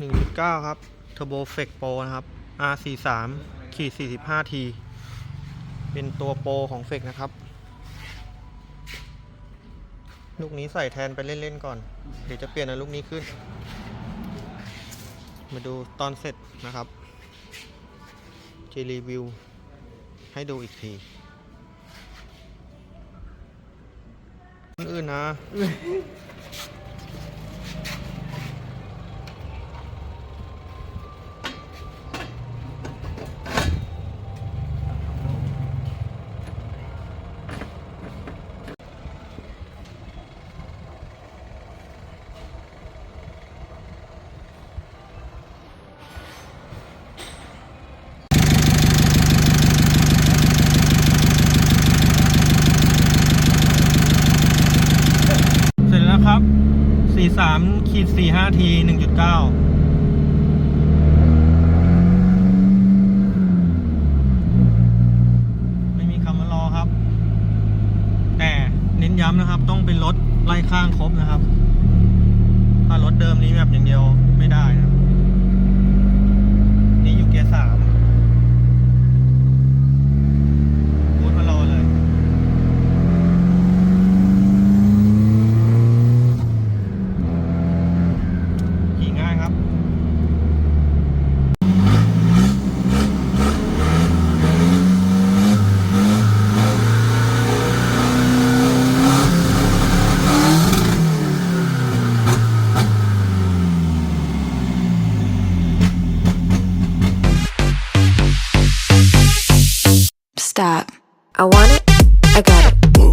1.9 ครับ Turbo Flex Pro นะครับ R43 ขีด 45T เป็นตัวโปรของ Flex นะครับ ลูกนี้ใส่แทนไปเล่น ๆ ก่อน เดี๋ยวจะเปลี่ยนเอาลูกนี้ขึ้น มาดูตอนเสร็จนะครับจะรีวิว ให้ดูอีกทีอื่นนะ เสร็จแล้วครับ สามขีดสี่ห้าทีหนึ่งจุดเก้าไม่มีคำว่ารอครับ แต่เน้นย้ำนะครับ ต้องเป็นรถไล่ข้างครบนะครับ ถ้ารถเดิมนี้แบบอย่างเดียวไม่ได้นะครับ Stop. I want it. I got it.